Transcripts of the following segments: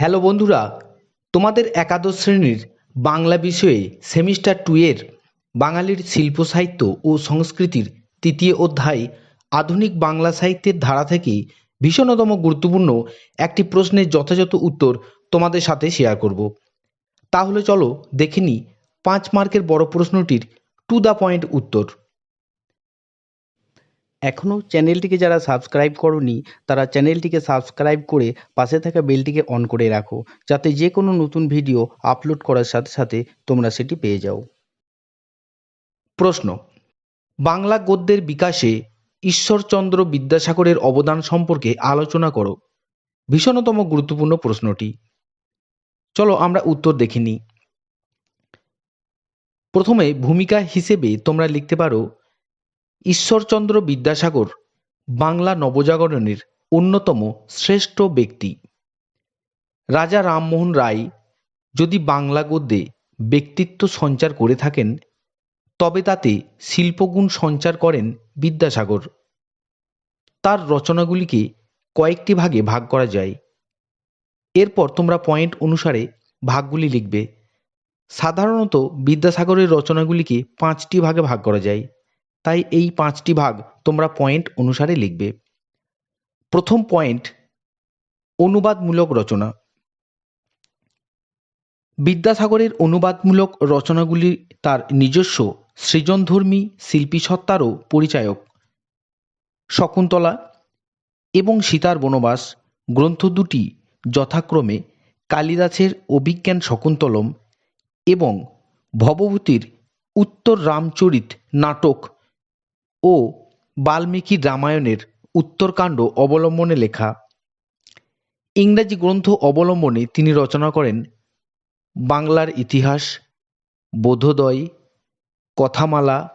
Hello বন্ধুরা, তোমাদের একাদশ শ্রেণির বাংলা বিষয়ে সেমিস্টার টু এর বাঙালির শিল্প সাহিত্য ও সংস্কৃতির তৃতীয় অধ্যায় আধুনিক বাংলা সাহিত্যের ধারা থেকে ভীষণতম গুরুত্বপূর্ণ একটি প্রশ্নের যথাযথ উত্তর তোমাদের সাথে শেয়ার করব। তাহলে চলো দেখে নিই পাঁচ মার্কের বড় প্রশ্নটির টু দ্য পয়েন্ট উত্তর। এখনও চ্যানেলটিকে যারা সাবস্ক্রাইব করনি, তারা চ্যানেলটিকে সাবস্ক্রাইব করে পাশে থাকা বেলটিকে অন করে রাখো, যাতে যে কোনো নতুন ভিডিও আপলোড করার সাথে সাথে তোমরা সেটি পেয়ে যাও। প্রশ্ন, বাংলা গদ্যের বিকাশে ঈশ্বরচন্দ্র বিদ্যাসাগরের অবদান সম্পর্কে আলোচনা করো। ভীষণতম গুরুত্বপূর্ণ প্রশ্নটি। চলো আমরা উত্তর দেখিনি প্রথমে, ভূমিকা হিসেবে তোমরা লিখতে পারো ঈশ্বরচন্দ্র বিদ্যাসাগর বাংলা নবজাগরণের অন্যতম শ্রেষ্ঠ ব্যক্তি। রাজা রামমোহন রায় যদি বাংলা গদ্যে ব্যক্তিত্ব সঞ্চার করে থাকেন, তবে তাতে শিল্পগুণ সঞ্চার করেন বিদ্যাসাগর। তার রচনাগুলিকে কয়েকটি ভাগে ভাগ করা যায়। এরপর তোমরা পয়েন্ট অনুসারে ভাগগুলি লিখবে। সাধারণত বিদ্যাসাগরের রচনাগুলিকে পাঁচটি ভাগে ভাগ করা যায়। তাই এই পাঁচটি ভাগ তোমরা পয়েন্ট অনুসারে লিখবে। প্রথম পয়েন্ট অনুবাদমূলক রচনা। বিদ্যাসাগরের অনুবাদমূলক রচনাগুলি তার নিজস্ব সৃজনধর্মী শিল্পীসত্তারও পরিচায়ক। শকুন্তলা এবং সীতার বনবাস, গ্রন্থ দুটি যথাক্রমে কালিদাসের অভিজ্ঞান শকুন্তলম এবং ভবভূতির উত্তর রামচরিত নাটক ও বাল্মীকির রামায়ণের উত্তরকাণ্ড অবলম্বনে লেখা। ইংরাজি গ্রন্থ অবলম্বনে তিনি রচনা করেন বাংলার ইতিহাস, বোধোদয়, কথামালা,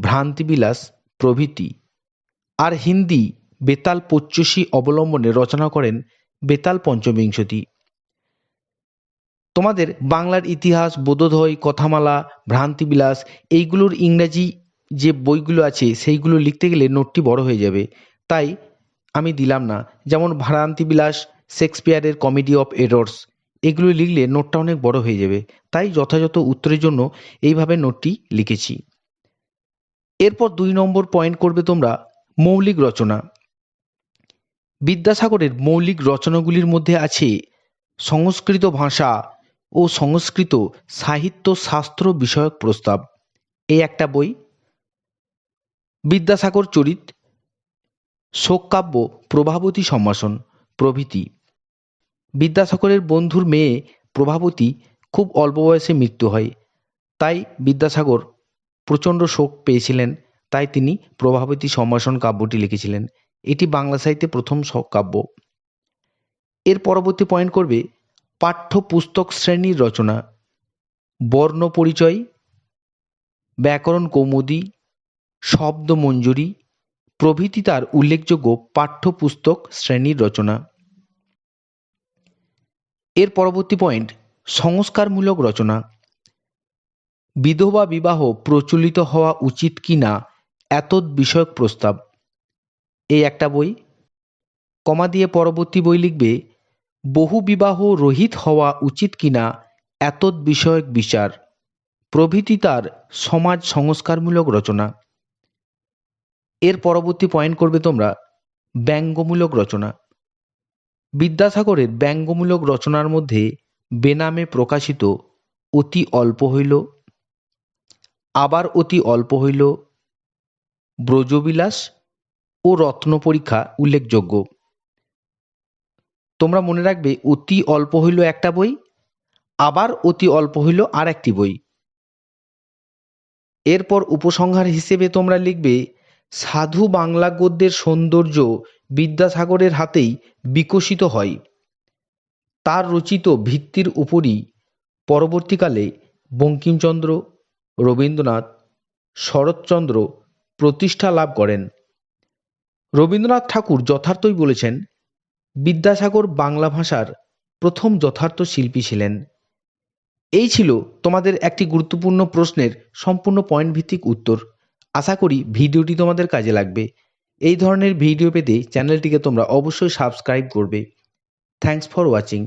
ভ্রান্তিবিলাস প্রভৃতি। আর হিন্দি বেতাল পচ্যসী অবলম্বনে রচনা করেন বেতাল পঞ্চবিংশতি। তোমাদের বাংলার ইতিহাস, বোধোদয়, কথামালা, ভ্রান্তিবিলাস এইগুলোর ইংরাজি যে বইগুলো আছে সেইগুলো লিখতে গেলে নোটটি বড় হয়ে যাবে। তাই আমি দিলাম না। যেমন ভ্রান্তিবিলাস, শেক্সপিয়ারের কমেডি অফ এরর্স, এগুলো লিখলে নোটটা অনেক বড় হয়ে যাবে। তাই যথাযথ উত্তরের জন্য এইভাবে নোটটি লিখেছি। এরপর দুই নম্বর পয়েন্ট করবে তোমরা মৌলিক রচনা। বিদ্যাসাগরের মৌলিক রচনাগুলির মধ্যে আছে সংস্কৃত ভাষা ও সংস্কৃত সাহিত্য শাস্ত্র বিষয়ক প্রস্তাব। এই একটা বই বিদ্যাসাগর চরিত, শোককাব্য, প্রভাবতী সম্ভাষণ, প্রভৃতি। বিদ্যাসাগরের বন্ধুর মেয়ে প্রভাবতী খুব অল্প বয়সে মৃত্যু হয়। তাই বিদ্যাসাগর প্রচণ্ড শোক পেয়েছিলেন। তাই তিনি প্রভাবতী সম্ভাষণ কাব্যটি লিখেছিলেন। এটি বাংলা সাহিত্যে প্রথম শোক কাব্য এর পরবর্তী পয়েন্ট করবে পাঠ্যপুস্তক শ্রেণির রচনা। বর্ণ পরিচয়, ব্যাকরণ কৌমুদী শব্দ মঞ্জুরি প্রভৃতি তার উল্লেখযোগ্য পাঠ্যপুস্তক শ্রেণির রচনা। এর পরবর্তী পয়েন্ট, সংস্কারমূলক রচনা। বিধবা বিবাহ প্রচলিত হওয়া উচিত কি না, এতদ বিষয়ক প্রস্তাব। এই একটা বই। কমা দিয়ে পরবর্তী বই লিখবে, বহু বিবাহ রহিত হওয়া উচিত কিনা এতদ বিষয়ক বিচার। প্রভৃতি তার সমাজ সংস্কারমূলক রচনা। এর পরবর্তী পয়েন্ট করবে তোমরা ব্যঙ্গমূলক রচনা। বিদ্যাসাগরের ব্যঙ্গমূলক রচনার মধ্যে বেনামে প্রকাশিত অতি অল্প হইল, আবার অতি অল্প হইল ব্রজবিলাস ও রত্ন পরীক্ষা উল্লেখযোগ্য। তোমরা মনে রাখবে অতি অল্প হইল একটা বই, আবার অতি অল্প হইল আর একটি বই। এরপর উপসংহার হিসেবে তোমরা লিখবে সাধু বাংলা গদ্যের সৌন্দর্য বিদ্যাসাগরের হাতেই বিকশিত হয়। তার রচিত ভিত্তির উপরই পরবর্তীকালে বঙ্কিমচন্দ্র, রবীন্দ্রনাথ, শরৎচন্দ্র প্রতিষ্ঠা লাভ করেন। রবীন্দ্রনাথ ঠাকুর যথার্থই বলেছেন, বিদ্যাসাগর বাংলা ভাষার প্রথম যথার্থ শিল্পী ছিলেন। এই ছিল তোমাদের একটি গুরুত্বপূর্ণ প্রশ্নের সম্পূর্ণ পয়েন্ট ভিত্তিক উত্তর। আশা করি ভিডিওটি তোমাদের কাজে লাগবে। এই ধরনের ভিডিও পেতে চ্যানেলটিকে তোমরা অবশ্যই সাবস্ক্রাইব করবে। Thanks for watching